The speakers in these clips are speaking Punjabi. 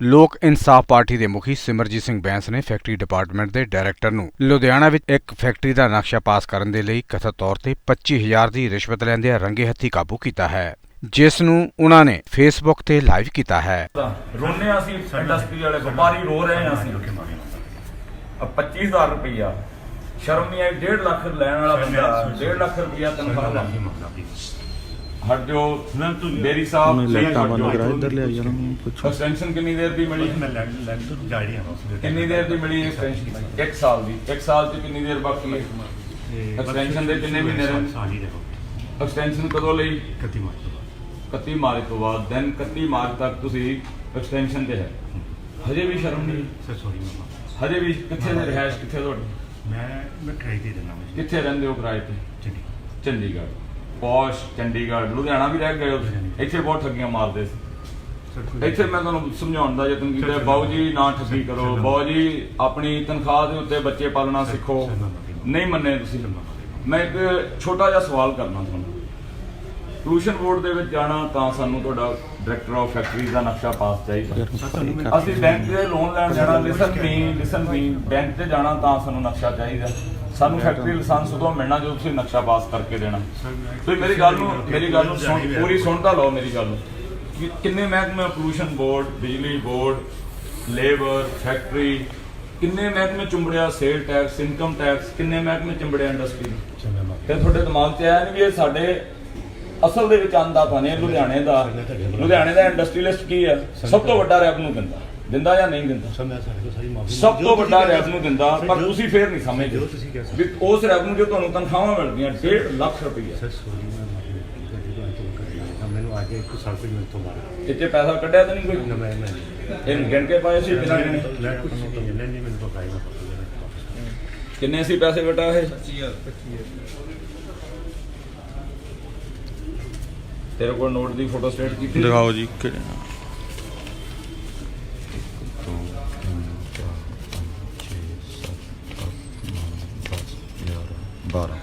ਲੋਕ ਇਨਸਾਫ ਪਾਰਟੀ ਦੇ ਮੁਖੀ ਸਿਮਰਜੀਤ ਸਿੰਘ ਬੈਂਸ ਨੇ ਫੈਕਟਰੀ ਡਿਪਾਰਟਮੈਂਟ ਦੇ ਡਾਇਰੈਕਟਰ ਨੂੰ ਲੁਧਿਆਣਾ ਵਿੱਚ ਇੱਕ ਫੈਕਟਰੀ ਦਾ ਨਕਸ਼ਾ ਪਾਸ ਕਰਨ ਦੇ ਲਈ ਕਥਿਤ ਤੌਰ ਤੇ 25000 ਦੀ ਰਿਸ਼ਵਤ ਲੈਂਦਿਆਂ ਰੰਗੇ ਹੱਥੀ ਕਾਬੂ ਕੀਤਾ ਹੈ, ਜਿਸ ਨੂੰ ਉਹਨਾਂ ਨੇ ਫੇਸਬੁੱਕ ਤੇ ਲਾਈਵ ਕੀਤਾ ਹੈ। ਰੋਨੇ ਅਸੀਂ, ਇੰਡਸਟਰੀ ਵਾਲੇ ਵਪਾਰੀ ਰੋ ਰਹੇ ਹਾਂ ਅਸੀਂ। 25000 ਰੁਪਈਆ, ਸ਼ਰਮ ਨਹੀਂ ਆਈ 1.5 ਲੱਖ ਲੈਣ ਵਾਲਾ ਬੰਦਾ 1.5 ਲੱਖ ਰੁਪਈਆ ਤਨਖਾਹ ਲੈਂਦਾ ਹਟ ਜੋ ਬੇਰੀ ਸਾਹਿਬ ਲਾਈਟਾਂ ਬੰਦ ਕਰਾ ਇੱਧਰ ਲਿਆ ਯਾਰ ਉਹਨੂੰ ਪੁੱਛੋ। ਐਕਸਟੈਂਸ਼ਨ ਕਿੰਨੀ ਦੇਰ ਦੀ ਮਿਲੀ? ਮੈਂ ਲੈਂਡ ਲੈਂਡ ਤੋਂ ਜਾ ਰਹੀ ਹਾਂ ਕਿੰਨੀ ਦੇਰ ਦੀ ਮਿਲੀ ਐਕਸਟੈਂਸ਼ਨ 1 ਸਾਲ ਦੀ। 1 ਸਾਲ ਚ ਕਿੰਨੀ ਦੇਰ ਬਾਕੀ ਹੈ? Extension ਦੇ ਕਿੰਨੇ ਮਹੀਨੇ ਰਹੇ? ਸਾਲ ਹੀ ਰਹੋ ਐਕਸਟੈਂਸ਼ਨ ਕਦੋਂ ਲਈ? 31 ਮਾਰਚ ਤੋਂ ਬਾਅਦ। 31 ਮਾਰਚ ਤੋਂ ਬਾਅਦ। ਦੈਨ 31 ਮਾਰਚ ਤੱਕ ਤੁਸੀਂ ਐਕਸਟੈਂਸ਼ਨ ਤੇ ਹੈ। ਹਜੇ ਵੀ ਸ਼ਰਮ ਨਹੀਂ ਸਰ ਸੌਰੀ ਮਾਮਾ ਹਜੇ ਵੀ ਕਿੱਥੇ ਦੇ ਰਹਿਸ਼ ਕਿੱਥੇ ਤੁਹਾਡੀ? ਮੈਂ ਮੈਂ ਕਿਰਾਏ ਤੇ ਰਹਿਣਾ ਮੈਂ ਕਿੱਥੇ ਰਹਿੰਦੇ ਹੋ ਕਿਰਾਏ ਤੇ? ਚੰਡੀ ਚੰਡੀਗੜ੍ਹ। ਪੌਸ਼ ਚੰਡੀਗੜ੍ਹ ਲੁਧਿਆਣਾ ਵੀ ਰਹਿ ਗਏ ਤੁਸੀਂ। ਇੱਥੇ ਬਹੁਤ ਠੱਗੀਆਂ ਮਾਰਦੇ ਸੀ। ਇੱਥੇ ਮੈਂ ਤੁਹਾਨੂੰ ਸਮਝਾਉਣ ਦਾ ਯਤਨ ਕੀਤਾ ਬਾਊ ਜੀ ਨਾ ਠੱਗੀ ਕਰੋ। ਬਾਊ ਜੀ ਆਪਣੀ ਤਨਖਾਹ ਦੇ ਉੱਤੇ ਬੱਚੇ ਪਾਲਣਾ ਸਿੱਖੋ। ਨਹੀਂ ਮੰਨੇ ਤੁਸੀਂ। ਮੈਂ ਇੱਕ ਛੋਟਾ ਜਿਹਾ ਸਵਾਲ ਕਰਨਾ ਤੁਹਾਨੂੰ। ਪੋਲੂਸ਼ਨ ਬੋਰਡ ਦੇ ਵਿੱਚ ਜਾਣਾ ਤਾਂ ਸਾਨੂੰ ਤੁਹਾਡਾ ਡਾਇਰੈਕਟਰ ਆਫ ਫੈਕਟਰੀ ਦਾ ਨਕਸ਼ਾ ਪਾਸ ਚਾਹੀਦਾ। ਅਸੀਂ ਬੈਂਕ ਦੇ ਲੋਨ ਲੈਣ ਜਾਣਾ listen me listen me bank ਤੇ ਜਾਣਾ ਤਾਂ ਸਾਨੂੰ ਨਕਸ਼ਾ ਚਾਹੀਦਾ। ਸਾਨੂੰ ਫੈਕਟਰੀ ਲਾਇਸੈਂਸ ਉਦੋਂ ਮਿਲਣਾ ਜਦੋਂ ਤੁਸੀਂ ਨਕਸ਼ਾ ਪਾਸ ਕਰਕੇ ਦੇਣਾ। ਤੁਸੀਂ ਮੇਰੀ ਗੱਲ ਨੂੰ ਮੇਰੀ ਗੱਲ ਨੂੰ ਸੁਣ ਪੂਰੀ ਸੁਣਦਾ ਲਓ ਮੇਰੀ ਗੱਲ ਨੂੰ। ਕਿ ਕਿੰਨੇ ਮਹਿਕਮੇ ਪੋਲੂਸ਼ਨ ਬੋਰਡ ਬਿਜਲੀ ਬੋਰਡ ਲੇਬਰ ਫੈਕਟਰੀ ਕਿੰਨੇ ਮਹਿਕਮੇ ਚੁੰਬੜਿਆ ਸੇਲ ਟੈਕਸ ਇਨਕਮ ਟੈਕਸ ਕਿੰਨੇ ਮਹਿਕਮੇ ਚੁੰਬੜਿਆ ਇੰਡਸਟਰੀ ਤੇ ਤੁਹਾਡੇ ਦਿਮਾਗ 'ਚ ਆਇਆ ਨਹੀਂ ਵੀ ਇਹ ਸਾਡੇ ਅਸਲ ਦੇ ਵਿੱਚ ਆਂਦਾ ਤਾਂ ਨਹੀਂ ਲੁਧਿਆਣੇ ਦਾ ਲੁਧਿਆਣੇ ਦਾ ਇੰਡਸਟਰੀਲਿਸਟ ਕੀ ਹੈ? ਸਭ ਤੋਂ ਵੱਡਾ ਰੈਵਨਿਊ ਦਿੰਦਾ। ਦਿੰਦਾ ਜਾਂ ਨਹੀਂ ਦਿੰਦਾ? ਸਾਡੇ ਤੋਂ ਸਾਰੀ ਮਾਫੀ ਸਭ ਤੋਂ ਵੱਡਾ ਰੈਵਨਿਊ ਦਿੰਦਾ ਪਰ ਤੁਸੀਂ ਫੇਰ ਨਹੀਂ ਸਮਝਦੇ। ਜੋ ਤੁਸੀਂ ਕਹਿ ਵੀ ਉਸ ਰੈਵਨਿਊ ਜੋ ਤੁਹਾਨੂੰ ਤਨਖਾਹਾਂ ਮਿਲਦੀਆਂ 1.5 ਲੱਖ ਰੁਪਈਆ। ਸਰ ਸੌਰੀ ਮੈਂ ਮਾਫੀ ਤੋਂ ਮੈਨੂੰ ਅੱਜ ਇੱਕ ਸਾਲ ਤੋਂ ਬਾਅਦ। ਇੱਥੇ ਪੈਸਾ ਕੱਢਿਆ ਤਾਂ ਨਹੀਂ ਨਾ ਕੋਈ ਮੈਂ ਮੈਂ ਇਹ ਗਿਣ ਕੇ ਪਾਏ ਸੀ ਬਿਨਾਂ ਗਿਣੇ। ਮੈਂ ਤਾਂ ਮਿਲਣਾ ਨਹੀਂ ਮੈਨੂੰ ਪਤਾ ਹੀ ਨਾ ਕਿੰਨੇ ਸੀ ਪੈਸੇ ਬਟਾ ਇਹ? ਤੇਰੇ ਕੋਲ ਨੋਟ ਦੀ ਫੋਟੋ ਸਟੇਟ ਕੀਤੀ ਦਿਖਾਓ ਜੀ ਕਿਹੜੇ 12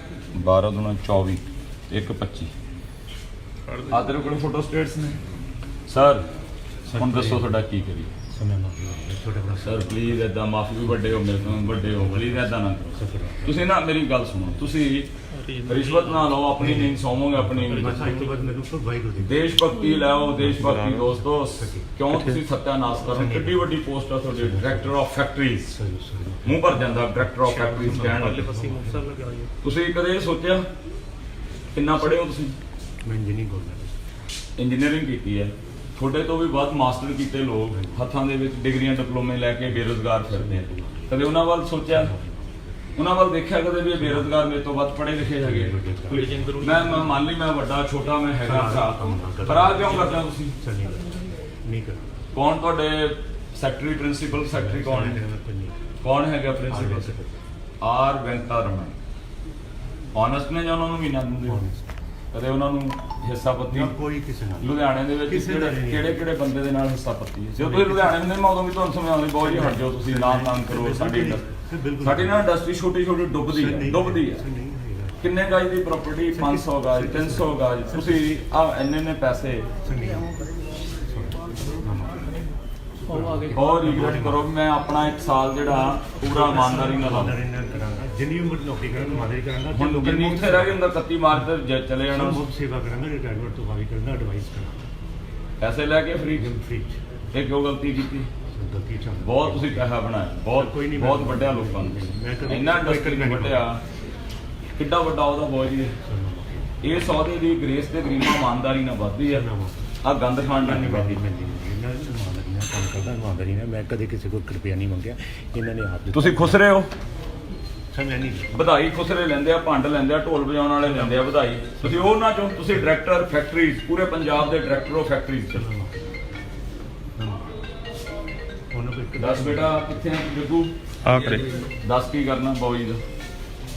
12 ਦੁਣਾ 24 ਇੱਕ 25 ਆ ਤੇਰੇ ਕੋਲ ਫੋਟੋ ਸਟੇਟਸ ਨੇ। ਸਰ ਹੁਣ ਦੱਸੋ ਤੁਹਾਡਾ ਕੀ ਕਰੀਏ? ਸਰ ਮੈਂ ਮਾਫੀ ਮੰਗਦਾ ਛੋਟੇ ਬੜਾ ਸਰ ਪਲੀਜ਼ ਏਦਾਂ ਮਾਫੀ ਵੀ ਵੱਡੇ ਹੋ ਮੇਰੇ ਤੋਂ ਵੱਡੇ ਹੋ ਪਲੀਜ਼ ਏਦਾਂ ਨਾ ਕਰੋ। ਤੁਸੀਂ ਨਾ ਮੇਰੀ ਗੱਲ ਸੁਣੋ ਤੁਸੀਂ ਰਿਸ਼ਵਤ ਨਾ ਲਓ ਆਪਣੀ ਨੀਂਦ ਸੌਵੋਗੇ ਆਪਣੀ ਦੇਸ਼ ਭਗਤੀ ਲਾਓ ਦੇਸ਼ ਭਗਤੀ ਦੋਸਤੋ ਕਿਉਂ ਤੁਸੀਂ ਸੱਤਿਆਨਾਸ਼ ਕਰਨ ਕਿੱਡੀ ਵੱਡੀ ਪੋਸਟ ਆ ਤੁਹਾਡੀ ਡਾਇਰੈਕਟਰ ਆਫ ਫੈਕਟਰੀਜ਼ ਮੂੰਹ ਭਰ ਜਾਂਦਾ ਡਾਇਰੈਕਟਰ ਆਫ ਫੈਕਟਰੀਜ਼ ਕਹਿਣ ਤੁਸੀਂ ਕਦੇ ਸੋਚਿਆ? ਕਿੰਨਾ ਪੜ੍ਹੇ ਹੋ ਤੁਸੀਂ? ਮੈਂ ਇੰਜੀਨੀਅਰਿੰਗ ਕੀਤੀ ਹੈ। ਤੁਹਾਡੇ ਤੋਂ ਵੀ ਵੱਧ ਮਾਸਟਰ ਕੀਤੇ ਲੋਕ ਹੱਥਾਂ ਦੇ ਵਿੱਚ ਡਿਗਰੀਆਂ ਡਿਪਲੋਮੇ ਲੈ ਕੇ ਬੇਰੁਜ਼ਗਾਰ ਫਿਰਦੇ ਆ ਕਦੇ ਉਹਨਾਂ ਵੱਲ ਸੋਚਿਆ? ਉਹਨਾਂ ਵੱਲ ਦੇਖਿਆ ਕਦੇ ਵੀ ਇਹ ਬੇਰੁਜ਼ਗਾਰ ਮੇਰੇ ਤੋਂ ਵੱਧ ਪੜ੍ਹੇ ਲਿਖੇ ਹੈਗੇ ਮੈਂ ਮੈਂ ਮੰਨ ਲਈ ਮੈਂ ਵੱਡਾ ਛੋਟਾ ਮੈਂ ਹੈਗਾ ਭਰਾ। ਪਰ ਆ ਕਿਉਂ ਕਰਦਾ ਤੁਸੀਂ? ਨਹੀਂ ਕਰ ਕੌਣ ਤੁਹਾਡੇ ਸੈਕਟਰੀ ਪ੍ਰਿੰਸੀਪਲ ਸੈਕਟਰੀ ਕੌਣ ਹੈ? ਕੌਣ ਹੈਗਾ ਪ੍ਰਿੰਸੀਪਲ ਆਰ ਵੈਂਕਟਾ ਰਮਨ। ਨੇ ਜਾਂ ਉਹਨਾਂ ਨੂੰ ਵੀ ਨਾ ਦਿੰਦੇ? ਕਦੇ ਉਹਨਾਂ ਨੂੰ ਹਿੱਸਾ ਪੱਤੀ ਨਾ ਕੋਈ ਕਿਸੇ ਨਾਲ ਲੁਧਿਆਣੇ ਦੇ ਵਿੱਚ ਕਿਸੇ ਕਿਹੜੇ ਨਹੀਂ। ਕਿਹੜੇ ਕਿਹੜੇ ਬੰਦੇ ਦੇ ਨਾਲ ਹਿੱਸਾ ਪੱਤੀ ਹੈ ਜਦੋਂ ਤੁਸੀਂ ਲੁਧਿਆਣੇ ਦੇ ਮੈਂ ਉਦੋਂ ਵੀ ਤੁਹਾਨੂੰ ਸਮਝਾਉਂਦੀ ਬਹੁਤ ਜੀ ਹਟ ਜਾਓ ਤੁਸੀਂ ਨਾਮ ਨਾਮ ਕਰੋ ਸਾਡੀ industry- ਬਿਲਕੁਲ। ਸਾਡੀ ਨਾ ਇੰਡਸਟਰੀ ਛੋਟੀ ਛੋਟੀ ਡੁੱਬਦੀ ਸਰ, ਹੈ ਨਹੀਂ ਡੁੱਬਦੀ ਹੈ ਸਰ, ਨਹੀਂ ਹੋਏਗਾ। ਕਿੰਨੇ ਗਾਜ ਦੀ ਪ੍ਰਾਪਰਟੀ 500 ਗਾਜ 300 ਗਾਜ ਤੁਸੀਂ ਆ ਇੰਨੇ ਨੇ ਪੈਸੇ ਸਰ, ਨਹੀਂ ਔਰ ਰਿਗਰੈਟ ਕਰੋ ਵੀ ਮੈਂ ਆਪਣਾ ਇੱਕ ਸਾਲ ਜਿਹੜਾ ਪੂਰਾ ਇਮਾਨਦਾਰੀ ਨਾਲ ਲਾਉਂਦਾ ਕਰਾਂਗਾ। ਜਿੰਨੀ ਉਮਰ ਨੌਕਰੀ ਕਰਾਂਗਾ ਇਮਾਨਦਾਰੀ ਕਰਾਂਗਾ। ਹੁਣ ਲੋਕਾਂ ਨੂੰ ਉੱਥੇ ਰਹਿ ਗਈ ਹੁੰਦਾ 31 ਮਾਰਚ ਤੇ ਜ- ਚਲੇ ਜਾਣਾ। ਬਹੁਤ ਸੇਵਾ ਕਰਾਂਗਾ ਰਿਟਾਇਰਮੈਂਟ ਤੋਂ ਬਾਅਦ ਕਰਾਂਗਾ ਐਡਵਾਈਸ ਕਰਾਂਗਾ। ਪੈਸੇ ਲੈ ਕੇ ਫ੍ਰੀ ਜਮ ਫ੍ਰੀ ਇਹ ਕਿਉਂ ਗਲਤੀ ਕੀਤੀ? ਗਲਤੀ ਚ ਬਹੁਤ ਤੁਸੀਂ ਪੈਸਾ ਬਣਾਇਆ। ਬਹੁਤ ਕੋਈ ਨਹੀਂ ਬਹੁਤ ਮੈਂ- ਵੱਡਿਆ ਲੋਕਾਂ ਨੂੰ। ਮੈਂ ਕਦੇ- ਇੰਨਾ ਕੋਈ ਇੰਡਸਟਰੀ ਨਹੀਂ ਵੱਡਿਆ। ਕਿੱਡਾ ਵੱਡਾ ਉਹਦਾ ਬੋਝ ਹੈ ਇਹ ਸੌਦੇ ਦੀ ਗ੍ਰੇਸ ਤੇ ਗਰੀਮਾ ਇਮਾਨਦਾਰੀ ਨਾਲ ਵੱਧਦੀ ਹੈ। ਆ ਗੰਦ ਖਾਣ ਨਾਲ ਨਹੀਂ ਵੱਧਦੀ ਕੰਮ ਕਰਦਾ ਇਮਾਨਦਾਰੀ ਨਾਲ। ਮੈਂ ਕਦੇ ਕਿਸੇ ਕੋਲ ਰੁਪਿਆ ਨਹੀਂ ਮੰਗਿਆ। ਇਹਨਾਂ ਨੇ ਆਪ ਦਿੱਤਾ। ਤੁਸੀਂ ਖੁਸਰੇ ਹੋ ਮੈਂ ਨਹੀਂ। ਵਧਾਈ ਖੁਸਰੇ ਲੈਂਦੇ ਆ ਭੰਡ ਲੈਂਦੇ ਆ ਢੋਲ ਵਜਾਉਣ ਵਾਲੇ ਲੈਂਦੇ ਆ ਵਧਾਈ। ਤੁਸੀਂ ਉਹ ਨਾ ਚੋ ਤੁਸੀਂ ਡਾਇਰੈਕਟਰ ਫੈਕਟਰੀਜ਼ ਪੂਰੇ ਪੰਜਾਬ ਦੇ ਡਾਇਰੈਕਟਰ ਆਫ ਫੈਕਟਰੀਜ਼ ਉਹਨਾਂ ਕੋਲ ਇੱਕ ਦੱਸ ਬੇਟਾ ਕਿੱਥੇ ਆ ਜੱਗੂ? ਆ ਕਰੇ ਦੱਸ ਕੀ ਕਰਨਾ ਬੋਈ ਦਾ?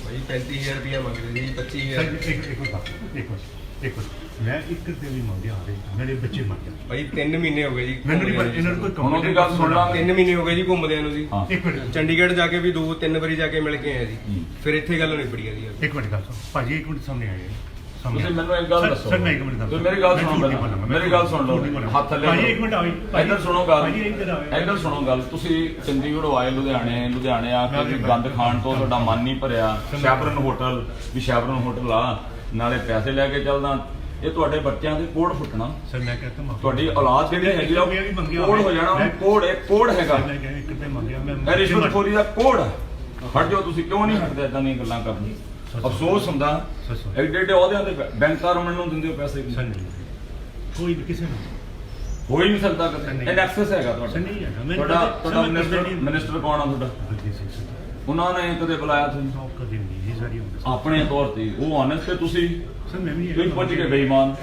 ਭਾਈ 35000 ਰੁਪਇਆ ਮੰਗਦੇ ਸੀ 25000 ਸਰ ਇੱਕ ਇੱਕ ਇੱਕ ਮਿੰਟ। ਮਿੰਟ ਮੈਂ ਇੱਕ ਰੁਪਏ ਵੀ ਮੰਗਿਆ ਹਾਰੇ ਮੇਰੇ ਬੱਚੇ ਮਰ ਗਏ ਭਾਈ 3 ਮਹੀਨੇ ਹੋ ਗਏ ਜੀ ਮੈਨੂੰ ਨਹੀਂ ਪਤਾ ਇਹਨਾਂ ਨੂੰ ਕੋਈ ਹੁਣ ਉਹਦੀ ਗੱਲ ਸੁਣ ਲਾਂਗੇ 3 ਮਹੀਨੇ ਹੋ ਗਏ ਜੀ ਘੁੰਮਦਿਆਂ ਨੂੰ ਜੀ। ਹਾਂ। ਇੱਕ ਮਿੰਟ। ਚੰਡੀਗੜ੍ਹ ਜਾ ਕੇ ਵੀ ਦੋ ਤਿੰਨ ਵਾਰੀ ਜਾ ਕੇ ਮਿਲ ਕੇ ਆਏ ਜੀ। ਹੂੰ। ਫਿਰ ਇੱਥੇ ਗੱਲ ਨਹੀਂ ਪੜੀ ਜੀ। ਇੱਕ ਮਿੰਟ ਗੱਲ ਸੁਣ। ਭਾਜੀ ਇੱਕ ਮਿੰਟ ਸਾਹਮਣੇ ਆਏ। ਤੁਸੀਂ ਮੈਨੂੰ ਇੱਕ ਗੱਲ ਦੱਸੋ। ਸਰ, ਮੈਂ ਇੱਕ ਮਿੰਟ। ਤੁਸੀਂ ਮੇਰੀ ਗੱਲ ਸੁਣੋ ਮੇਰੀ ਗੱਲ ਸੁਣ ਲਓ। ਹੱਥ ਥੱਲੇ ਭਾਜੀ, ਕਰੋ। ਇੱਕ ਮਿੰਟ ਆਓ। ਇੱਧਰ ਸੁਣੋ ਗੱਲ। ਇੱਧਰ ਸੁਣੋ ਗੱਲ। ਤੁਸੀਂ ਚੰਡੀਗੜ੍ਹ ਆਏ ਲੁਧਿਆਣੇ ਲੁਧਿਆਣੇ ਆ ਕੇ ਵੀ ਗੰਦ ਖਾਣ ਤੋਂ ਤੁਹਾਡਾ ਮਨ ਨਹੀਂ ਭਰਿਆ। ਸ਼ੈਬਰਨ ਹੋਟਲ ਵੀ ਸ਼ੈਬਰਨ ਹੋਟਲ ਆ। ਨਾਲੇ ਪੈਸੇ ਲੈ ਕੇ ਚੱਲਦਾ। ਇਹ ਤੁਹਾਡੇ ਬੱਚਿਆਂ ਦੇ ਕੋੜ ਫੁੱਟਣਾ। ਸਰ ਮੈਂ ਕਹਿੰਦਾ ਮਾਫੀ ਤੁਹਾਡੀ ਔਲਾਦ ਜਿਹੜੀ ਹੈਗੀ ਆ ਉਹ ਕੋੜ ਹੋ ਜਾਣਾ ਉਹ ਕੋੜ ਇੱਕ ਕੋੜ ਹੈਗਾ। ਮੈਂ ਕਹਿੰਦਾ ਇੱਕ ਰੁਪਏ ਮੰਗਿਆ ਮੈਂ ਰਿਸ਼ਵਤਖੋਰੀ ਦਾ ਕੋੜ ਹਟ ਜਾਓ ਤੁਸੀਂ ਕਿਉਂ ਨਹੀਂ ਹਟਦੇ ਇਦਾਂ ਦੀਆਂ ਗੱਲਾਂ ਕਰਨ। ਅਫਸੋਸ ਹੁੰਦਾ। ਐਡੇ ਐਡੇ ਅਹੁਦਿਆਂ ਤੇ ਬੈਂਕਾਂ ਰਮਣ ਨੂੰ ਦਿੰਦੇ ਹੋ ਪੈਸੇ। ਕੋਈ ਵੀ ਕਿਸੇ ਨੂੰ। ਹੋ ਹੀ ਨਹੀਂ ਸਕਦਾ ਕਦੇ। ਇਹ ਨੈਕਸਸ ਹੈਗਾ ਤੁਹਾਡਾ। ਨਹੀਂ ਹੈਗਾ। ਤੁਹਾਡਾ ਮਿਨਿਸਟਰ ਮਿਨਿਸਟਰ ਕੌਣ ਆ ਤੁਹਾਡਾ? ਉਹਨਾਂ ਨੇ ਕਦੇ ਬੁਲਾਇਆ ਤੁਹਾਨੂੰ ਨੌ ਕਦੇ ਨਹੀਂ ਜੀ ਸਾਰੀ ਹੁੰਦਾ ਆਪਣੇ ਤੌਰ ਤੇ ਉਹ ਆਨੈਸਟ ਤੇ ਤੁਸੀਂ? ਸਰ ਮੈਂ ਵੀ ਨਹੀਂ ਤੁਸੀਂ ਪੁੱਛ ਕੇ ਬੇਈਮਾਨ।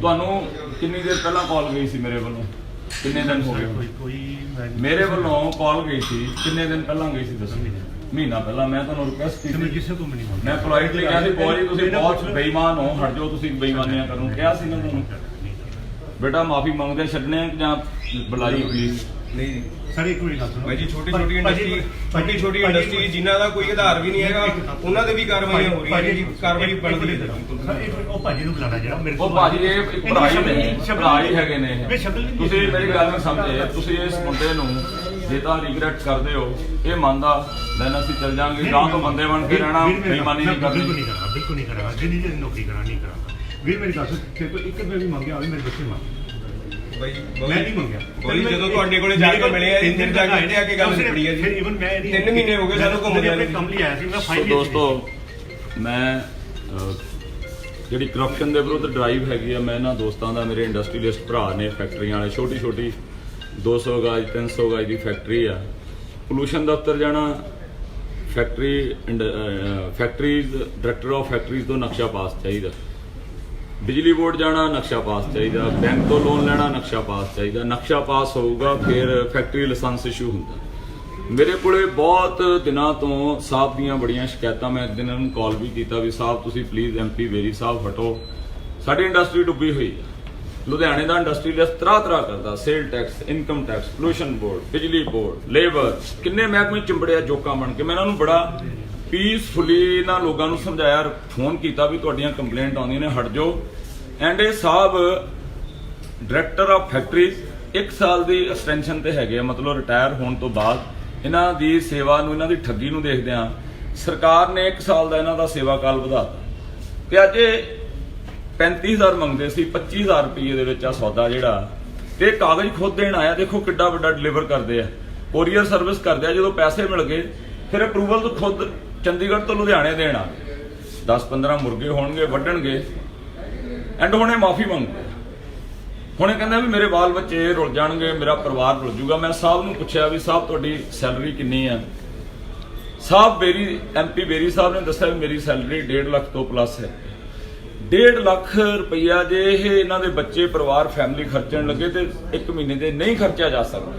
ਤੁਹਾਨੂੰ ਕਿੰਨੀ ਦੇਰ ਪਹਿਲਾਂ ਕਾਲ ਗਈ ਸੀ ਮੇਰੇ ਵੱਲੋਂ? ਕਿੰਨੇ ਦਿਨ ਹੋ ਗਏ? ਕੋਈ ਮੈਂ ਮੇਰੇ ਵੱਲੋਂ ਕਾਲ ਗਈ ਸੀ। ਕਿੰਨੇ ਦਿਨ ਪਹਿਲਾਂ ਗਈ ਸੀ ਦੱਸੋ? ਮਹੀਨਾ ਪਹਿਲਾਂ ਮੈਂ ਤੁਹਾਨੂੰ ਰਿਕੁਐਸਟ ਸਰ, ਮੈਂ ਕੀਤੀ ਕਿਸੇ ਤੋਂ ਨਹੀਂ ਮੈਂ ਪੋਲਾਈਟਲੀ ਕਿਹਾ ਸੀ ਬੋਲੀ ਤੁਸੀਂ ਬਹੁਤ। ਬੇਈਮਾਨ ਹੋ ਹਟ ਜਾਓ ਤੁਸੀਂ ਬੇਈਮਾਨੀਆਂ ਕਰਨ ਕਿਹਾ ਸੀ ਨਾ ਤੁਹਾਨੂੰ। ਬੇਟਾ ਮਾਫੀ ਮੰਗਦੇ ਛੱਡਣੇ ਜਾਂ ਬੁਲਾਈ ਪਲੀਜ਼ ਨਹੀਂ। ਸਰ ਇੱਕ ਮਿੰਟ ਗੱਲ ਸੁਣੋ ਭਾਈ ਜੀ ਛੋਟੀ ਛੋਟੀ ਇੰਡਸਟਰੀ ਛੋਟੀ ਛੋਟੀ ਇੰਡਸਟਰੀ ਜਿਨ੍ਹਾਂ ਦਾ ਕੋਈ ਆਧਾਰ ਵੀ ਨਹੀਂ ਹੈਗਾ ਉਹਨਾਂ ਦੇ ਵੀ ਕਾਰਵਾਈਆਂ ਹੋ ਰਹੀਆਂ ਜੀ ਕਾਰਵਾਈ ਬਣਦੀ ਹੈ। ਸਰ ਇੱਕ ਉਹ ਭਾਜੀ ਨੂੰ ਬੁਲਾਣਾ ਜਿਹੜਾ ਮੇਰੇ ਉਹ ਭਾਜੀ ਇਹ ਇੱਕ ਇਹਦੀ ਭਰਾ ਹੀ ਸ਼ਕਲ ਨੇ। ਨਹੀਂ- ਸ਼ਕਲ ਭਰਾ ਹੀ ਨਹੀਂ- ਹੈਗੇ ਨੇ ਮੈਂ ਤੁਸੀਂ। ਮੇਰੀ ਗੱਲ ਨੂੰ ਸਮਝੇ ਤੁਸੀਂ ਇਸ ਮੁੰਡੇ ਨੂੰ ਜੇ ਤਾਂ ਰਿਗਰੈਟ ਕਰਦੇ ਹੋ ਇਹ ਮੰਨਦਾ ਦੈਨ ਅਸੀਂ ਚੱਲ ਜਾਾਂਗੇ ਗਾਂ ਤੋਂ ਬੰਦੇ ਬਣ ਕੇ ਰਹਿਣਾ ਬੇਈਮਾਨੀ ਨਹੀਂ ਗੱਲ- ਬਿਲਕੁਲ ਕਰਨੀ। ਨਹੀਂ ਕਰਾਂਗਾ ਬਿਲਕੁਲ ਨਹੀਂ ਕਰਾਂਗਾ। ਜਿੰਨੀ ਜਿਹੜੀ ਨੌਕਰੀ ਕਰਾਂ ਨਹੀਂ ਕਰਾਂਗਾ। ਵੀਰ ਮੇਰੀ ਗੱਲ ਸੁਣ ਤੇ ਕੋਈ ਇੱਕ ਰੁਪਏ ਵੀ ਮੰਗਿਆ ਹੋਵੇ ਮੇਰੇ ਬੱਚੇ ਮੰਗ ਭਾਈ ਮੈਂ ਨਹੀਂ ਮੰਗਿਆ। ਕੋਈ ਜਦੋਂ ਤੁਹਾਡੇ ਕੋਲੇ ਜਾ ਕੇ ਮਿਲੇ ਆ ਫਿਰ ਜਾ ਕੇ ਇੱਥੇ ਆ ਕੇ ਗੱਲ ਨਿਬੜੀ ਆ ਜੀ ਇਵਨ ਮੈਂ ਇਹਦੀ ਤਿੰਨ ਮਹੀਨੇ ਹੋ ਗਏ ਸਾਨੂੰ ਘੁੰਮਦੇ ਆਪਣੇ। ਕੰਮ ਲਈ ਆਇਆ ਸੀ ਮੈਂ ਫਾਈਲ ਦੋਸਤੋ ਮੈਂ ਜਿਹੜੀ ਕਰਪਸ਼ਨ ਦੇ ਵਿਰੁੱਧ ਡਰਾਈਵ ਹੈਗੀ ਆ ਮੈਂ ਇਹਨਾਂ ਦੋਸਤਾਂ ਦਾ ਮੇਰੇ ਇੰਡਸਟਰੀਅਲਿਸਟ ਭਰਾ ਨੇ ਫੈਕਟਰੀਆਂ ਵਾਲੇ ਛੋਟੀ ਛੋਟੀ 200 ਗਾਜ 300 ਗਾਜ ਦੀ ਫੈਕਟਰੀ ਆ। ਪੋਲੂਸ਼ਨ ਦਫ਼ਤਰ ਜਾਣਾ factory factories director of factories ਤੋਂ ਨਕਸ਼ਾ ਪਾਸ ਚਾਹੀਦਾ। ਬਿਜਲੀ ਬੋਰਡ ਜਾਣਾ, ਨਕਸ਼ਾ ਪਾਸ ਚਾਹੀਦਾ। ਬੈਂਕ ਤੋਂ ਲੋਨ ਲੈਣਾ, ਨਕਸ਼ਾ ਪਾਸ ਚਾਹੀਦਾ। ਨਕਸ਼ਾ ਪਾਸ ਹੋਊਗਾ, ਫਿਰ ਫੈਕਟਰੀ ਲਾਇਸੈਂਸ ਇਸ਼ੂ ਹੁੰਦਾ। ਮੇਰੇ ਕੋਲੇ ਬਹੁਤ ਦਿਨਾਂ ਤੋਂ ਸਾਹਿਬ ਦੀਆਂ ਬੜੀਆਂ ਸ਼ਿਕਾਇਤਾਂ, ਮੈਂ ਇੱਕ ਦਿਨ ਨੂੰ ਕਾਲ ਵੀ ਕੀਤਾ ਵੀ ਸਾਹਿਬ, ਤੁਸੀਂ ਪਲੀਜ਼ ਐਮਪੀ ਵੇਰੀ ਸਾਹਿਬ ਹਟੋ। ਸਾਡੀ ਇੰਡਸਟਰੀ ਡੁੱਬੀ ਹੋਈ ਹੈ ਲੁਧਿਆਣੇ ਦਾ ਇੰਡਸਟਰੀਅਲਿਸਟ ਤਰ੍ਹਾਂ ਤਰ੍ਹਾਂ ਕਰਦਾ। Sale tax income tax pollution board ਬਿਜਲੀ ਬੋਰਡ ਲੇਬਰ ਕਿੰਨੇ ਮਹਿਕਮੇ ਚਿੰਬੜਿਆ ਜੋਕਾਂ ਬਣ ਕੇ। ਮੈਂ ਇਹਨਾਂ ਨੂੰ ਬੜਾ ਪੀਸਫੁਲੀ ਇਹਨਾਂ ਲੋਕਾਂ ਨੂੰ ਸਮਝਾਇਆ, ਫੋਨ ਕੀਤਾ ਵੀ ਤੁਹਾਡੀਆਂ ਕੰਪਲੇਂਟ ਆਉਂਦੀਆਂ ਨੇ, ਹਟ ਜਾਓ। ਐਂਡ ਇਹ ਸਾਹਿਬ ਡਾਇਰੈਕਟਰ ਆਫ ਫੈਕਟਰੀਜ਼ ਇੱਕ ਸਾਲ ਦੀ ਐਕਸਟੈਂਸ਼ਨ ਤੇ ਹੈਗੇ ਆ, ਮਤਲਬ ਰਿਟਾਇਰ ਹੋਣ ਤੋਂ ਬਾਅਦ ਇਹਨਾਂ ਦੀ ਸੇਵਾ ਨੂੰ, ਇਹਨਾਂ ਦੀ ਠੱਗੀ ਨੂੰ ਦੇਖਦੇ ਆ ਸਰਕਾਰ ਨੇ ਇੱਕ ਸਾਲ ਦਾ ਇਹਨਾਂ ਦਾ ਸੇਵਾ ਕਾਲ ਵਧਾਤਾ। ਤੇ ਅੱਜ ਇਹ 35000 ਮੰਗਦੇ ਸੀ 25000 ਰੁਪਏ ਦੇ ਵਿੱਚ ਆ ਸੌਦਾ ਜਿਹੜਾ। ਤੇ ਕਾਗਜ਼ ਖੁਦ ਦੇਣ ਆਇਆ, ਦੇਖੋ ਕਿੱਡਾ ਵੱਡਾ ਡਿਲੀਵਰ ਕਰਦੇ ਆ। ਕੋਰੀਅਰ ਸਰਵਿਸ ਕਰਦੇ ਆ, ਜਦੋਂ ਪੈਸੇ ਮਿਲ ਗਏ, ਫਿਰ ਅਪਰੂਵਲ ਤੋਂ ਖੁਦ ਚੰਡੀਗੜ੍ਹ ਤੋਂ ਲੁਧਿਆਣੇ ਦੇਣ ਆ। ਗਏ 10-15 ਮੁਰਗੇ ਹੋਣਗੇ, ਵੱਢਣਗੇ। ਐਂਡ ਹੁਣੇ ਮਾਫੀ ਮੰਗਦੇ ਹੁਣੇ ਕਹਿੰਦਾ ਵੀ ਮੇਰੇ ਬਾਲ ਬੱਚੇ ਰੁਲ ਜਾਣਗੇ, ਮੇਰਾ ਪਰਿਵਾਰ ਰੁਲ ਜੂਗਾ। ਮੈਂ ਸਾਹਿਬ ਨੂੰ ਪੁੱਛਿਆ ਵੀ ਸਾਹਿਬ, ਤੁਹਾਡੀ ਸੈਲਰੀ ਕਿੰਨੀ ਆ? ਸਾਹਿਬ ਬੇਰੀ ਐਮਪੀ ਬੇਰੀ ਸਾਹਿਬ ਨੇ ਦੱਸਿਆ ਵੀ ਮੇਰੀ ਸੈਲਰੀ 1.5 ਲੱਖ ਤੋਂ ਪਲੱਸ ਹੈ। 1.5 ਲੱਖ ਰੁਪਈਆ ਜੇ ਇਹ ਇਹਨਾਂ ਦੇ ਬੱਚੇ, ਪਰਿਵਾਰ ਫੈਮਿਲੀ ਖਰਚਣ ਲੱਗੇ ਤੇ ਇੱਕ ਮਹੀਨੇ ਦੇ ਨਹੀਂ ਖਰਚਿਆ ਜਾ ਸਕਦਾ।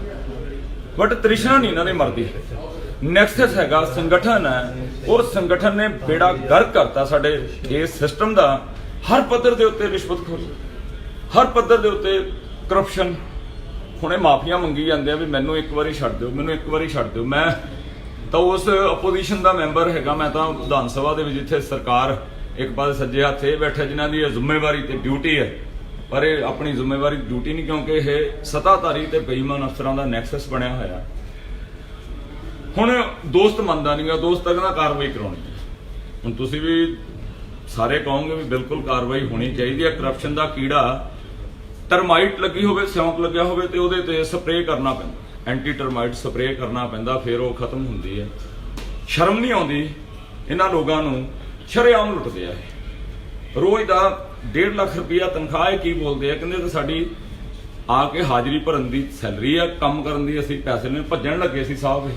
ਬਟ ਤ੍ਰਿਸ਼ਨਾ ਨਹੀਂ ਇਹਨਾਂ ਦੀ ਮਰਦੀ। ਨੈਕਸਸ ਹੈਗਾ ਸੰਗਠਨ ਹੈ। ਔਰ ਸੰਗਠਨ ਨੇ ਬੇੜਾ ਗਰਕ ਕਰਤਾ ਸਾਡੇ ਇਸ ਸਿਸਟਮ ਦਾ। ਹਰ ਪੱਧਰ ਦੇ ਉੱਤੇ ਰਿਸ਼ਵਤਖੋਰੀ ਹਰ ਪੱਧਰ ਦੇ ਉੱਤੇ ਕਰਪਸ਼ਨ ਹੁਣੇ ਮਾਫੀਆਂ ਮੰਗੀ ਜਾਂਦੇ ਆ ਵੀ ਮੈਨੂੰ ਇੱਕ ਵਾਰੀ ਛੱਡ ਦਿਓ, ਮੈਨੂੰ ਇੱਕ ਵਾਰੀ ਛੱਡ ਦਿਓ। ਮੈਂ ਤਾਂ ਉਸ ਆਪੋਜੀਸ਼ਨ ਦਾ ਮੈਂਬਰ ਹੈਗਾ, ਮੈਂ ਤਾਂ ਵਿਧਾਨ ਸਭਾ ਦੇ ਵਿੱਚ ਜਿੱਥੇ ਸਰਕਾਰ ਇੱਕ ਪਾਸੇ ਸੱਜੇ ਹੱਥ ਇਹ ਬੈਠੇ, ਜਿਨ੍ਹਾਂ ਦੀ ਇਹ ਜ਼ਿੰਮੇਵਾਰੀ ਤੇ ਡਿਊਟੀ ਹੈ। ਪਰ ਇਹ ਆਪਣੀ ਜ਼ਿੰਮੇਵਾਰੀ ਡਿਊਟੀ ਨਹੀਂ, ਕਿਉਂਕਿ ਇਹ ਸਤਾਧਾਰੀ ਤੇ ਬੇਈਮਾਨ ਅਫਸਰਾਂ ਦਾ ਨੈਕਸਸ ਬਣਿਆ ਹੋਇਆ। ਹੁਣ ਦੋਸਤ ਮੰਨਦਾ ਨਹੀਂਗਾ ਦੋਸਤ ਤਾਂ ਕਹਿੰਦਾ ਕਾਰਵਾਈ ਕਰਾਉਣੀ ਹੈ। ਹੁਣ ਤੁਸੀਂ ਵੀ ਸਾਰੇ ਕਹੋਗੇ ਵੀ ਬਿਲਕੁਲ ਕਾਰਵਾਈ ਹੋਣੀ ਚਾਹੀਦੀ ਹੈ ਕਰਪਸ਼ਨ ਦਾ ਕੀੜਾ ਟਰਮਾਈਟ ਲੱਗੀ ਹੋਵੇ, ਸਿਉਂਕ ਲੱਗਿਆ ਹੋਵੇ ਤੇ ਉਹਦੇ ਤੇ ਸਪਰੇਅ ਕਰਨਾ ਪੈਂਦਾ। ਐਂਟੀ ਟਰਮਾਈਟ ਸਪਰੇਅ ਕਰਨਾ ਪੈਂਦਾ, ਫਿਰ ਉਹ ਖਤਮ ਹੁੰਦੀ ਹੈ। ਸ਼ਰਮ ਨਹੀਂ ਆਉਂਦੀ, ਇਹਨਾਂ ਲੋਕਾਂ ਨੂੰ ਸ਼ਰੇਆਮ ਲੁੱਟਦੇ ਆ ਰੋਜ਼ ਦਾ 1.5 ਲੱਖ ਰੁਪਇਆ ਤਨਖਾਹ ਹੈ ਕੀ ਬੋਲਦੇ ਆ? ਕਹਿੰਦੇ ਤੇ ਸਾਡੀ ਆ ਕੇ ਹਾਜ਼ਰੀ ਭਰਨ ਦੀ ਸੈਲਰੀ ਆ, ਕੰਮ ਕਰਨ ਦੀ ਅਸੀਂ ਪੈਸੇ ਨੇ ਭੱਜਣ ਲੱਗੇ ਸੀ ਸਾਹਿਬ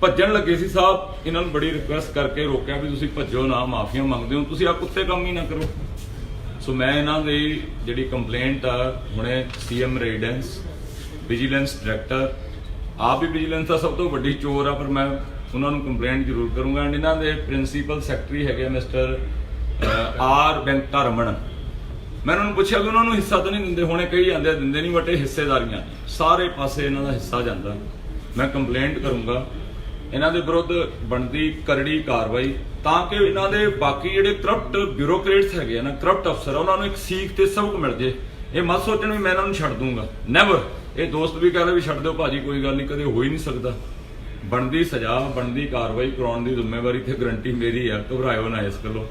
ਭੱਜਣ ਲੱਗੇ ਸੀ ਸਾਹਿਬ ਇਹਨਾਂ ਨੂੰ ਬੜੀ ਰਿਕੁਐਸਟ ਕਰਕੇ ਰੋਕਿਆ ਵੀ ਤੁਸੀਂ ਭੱਜੋ ਨਾ, ਮਾਫੀਆਂ ਮੰਗਦੇ ਹੋ, ਤੁਸੀਂ ਆ ਕੁੱਤੇ ਕੰਮ ਹੀ ਨਾ ਕਰੋ। ਸੋ ਮੈਂ ਇਹਨਾਂ ਦੀ ਜਿਹੜੀ ਕੰਪਲੇਂਟ ਆ, ਹੁਣੇ ਸੀਐਮ ਰੇਡੈਂਸ ਵਿਜੀਲੈਂਸ ਡਾਇਰੈਕਟਰ ਆਪ ਵੀ ਵਿਜੀਲੈਂਸ ਦਾ ਸਭ ਤੋਂ ਵੱਡੀ ਚੋਰ ਆ, ਪਰ ਮੈਂ ਉਹਨਾਂ ਨੂੰ ਕੰਪਲੇਂਟ ਜ਼ਰੂਰ ਕਰੂੰਗਾ। ਐਂਡ ਇਹਨਾਂ ਦੇ ਪ੍ਰਿੰਸੀਪਲ ਸੈਕਟਰੀ ਹੈਗੇ ਮਿਸਟਰ ਆਰ ਬੈਂਕਾ ਮੈਂ ਉਹਨਾਂ ਨੂੰ ਪੁੱਛਿਆ ਵੀ ਉਹਨਾਂ ਨੂੰ ਹਿੱਸਾ ਤਾਂ ਨਹੀਂ ਦਿੰਦੇ, ਹੁਣੇ ਕਈ ਜਾਂਦੇ ਦਿੰਦੇ ਨਹੀਂ ਬਟ ਇਹ ਹਿੱਸੇਦਾਰੀਆਂ। ਸਾਰੇ ਪਾਸੇ ਇਹਨਾਂ ਦਾ ਹਿੱਸਾ ਜਾਂਦਾ। ਮੈਂ ਕੰਪਲੇਂਟ ਕਰੂੰਗਾ। ਇਹਨਾਂ ਦੇ ਵਿਰੁੱਧ ਬਣਦੀ ਕਰੜੀ ਕਾਰਵਾਈ, ਤਾਂ ਕਿ ਇਹਨਾਂ ਦੇ ਬਾਕੀ ਜਿਹੜੇ ਕਰਪਟ ਬਿਊਰੋਕਰੇਟਸ ਹੈਗੇ ਆ ਨਾ ਕਰਪਟ ਅਫਸਰ ਉਹਨਾਂ ਨੂੰ ਇੱਕ ਸੀਖ ਤੇ ਸਬਕ ਮਿਲ ਜੇ। ਇਹ ਮਤ ਸੋਚਣ ਵੀ ਮੈਂ ਇਹਨਾਂ ਨੂੰ ਛੱਡ ਦੂੰਗਾ। ਨੈਵਰ ਇਹ ਦੋਸਤ ਵੀ ਕਹਿੰਦੇ ਵੀ ਛੱਡ ਦਿਓ ਭਾਜੀ, ਕੋਈ ਗੱਲ ਨਹੀਂ, ਕਦੇ ਹੋ ਹੀ ਨਹੀਂ ਸਕਦਾ। ਬਣਦੀ ਸਜ਼ਾ, ਬਣਦੀ ਕਾਰਵਾਈ ਕਰਾਉਣ ਦੀ ਜ਼ਿੰਮੇਵਾਰੀ ਤੇ ਗਰੰਟੀ ਮੇਰੀ ਹੈ ਘਬਰਾਇਓ ਨਾ ਇਸ ਗੱਲੋਂ।